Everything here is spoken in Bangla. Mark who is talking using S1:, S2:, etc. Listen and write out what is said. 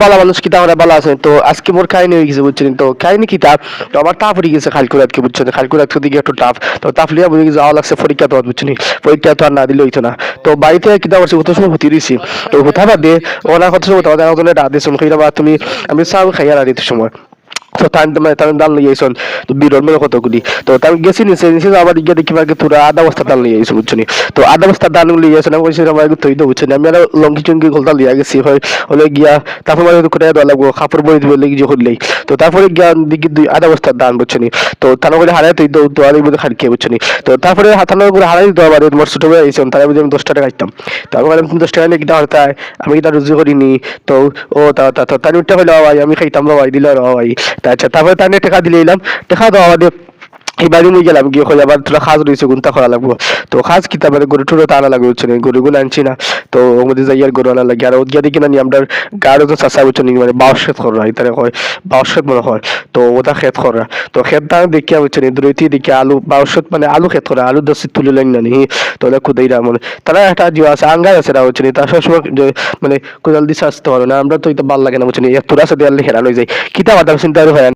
S1: বালা মানুষ কিতা তাহলে বালা আছে? তো আজকে মোর কাহিনী হয়ে গেছে, বুঝছেন? তো কাহিনী কি কিতা তো আমার টাফ হয়ে গেছে খালকু রাতকে বুঝছেন? খালকু রাত দিকে একটু টাফ তো টাফ লিয়া বুঝে গেছে যাওয়া লাগছে পরীক্ষা তো বুঝছেন? পরীক্ষা তো আর না দিলে হইতো না। তো বাড়িতে কিতা করছে কত সময় ভুতি দিছি তো কোথা দিয়ে ওনার কথা সময় তোমাদের আমাদের ডাক দিয়েছে খাইরা তুমি, আমি চাও খাইয়া রাখি সময়। তো তাই মানে নিয়ে আইসন। তো বিরল মানে কতগুলি তো তাই গেছি নিচে নিচে আবার গিয়ে দেখি বাকি তোরা আধা বস্তা দাল নিয়ে আইসো, বুঝছ নি। তো আধা বস্তা দাল নিয়ে আইসো, আমি কইছি আমার তৈরি তো বুঝছ আমি আর লঙ্কি চঙ্কি গোলটা লিয়া গেছি। হয়, হলে গিয়া তারপর মানে করে দেওয়া লাগবো, কাপড় বই দিবে লেগে হলেই। তো তারপরে গিয়া দিকে দুই আধা বস্তার দান, বুঝছ তো তার করে হারাই তুই তো তো আর এই খাড়ি খেয়ে বুঝছ তো তারপরে হাতানো করে হারাই দিতে আবার তোমার ছোট ভাই আইসন তার মধ্যে আমি দশ টাকা খাইতাম। তো আমি বললাম তুমি দশ টাকা নিয়ে কিটা হরতায় আমি কিটা রুজি করিনি? তো ও তা তার উঠতে হইল ভাই, আমি খাইতাম ভাই, দিল ভাই। আচ্ছা তারপরে তার টাকা দিলে এলাম। টাকা দেওয়া আমাদের বাড়ি নিয়ে গেলাম, গিয়ে কই আবার তোরা খাজ রয়েছে, গুনতা করা লাগবো। তো খাজ কিতা মানে গরু টুরো তো আনা লাগবে হচ্ছে না? গরু গুলো আনছি না। তো ওর মধ্যে যাই আর গরু আনা লাগে। আর ওদিকে দেখি না নি, আমরা গাড়ো তো চাষা হচ্ছে নি? মানে বাউশ খেত করা হয় তারা হয় বাউশ খেত মনে হয়। তো ওটা খেত করা তো খেত দাম দেখিয়া হচ্ছে নি, দুইটি দেখি আলু খেত মানে আলু খেত করা আলু দশ তুলে লাইন না নি। তো ওরা খুদাইরা মানে তারা একটা জিও আছে আঙ্গাই আছে না? হচ্ছে নি তার সবসময় মানে কোদাল দিছে আসতে পারো না। আমরা তো এটা ভালো লাগে না, বুঝছি নি? তোরা সাথে হেরানো যায় কিতা বাদাম চিন্তা হয়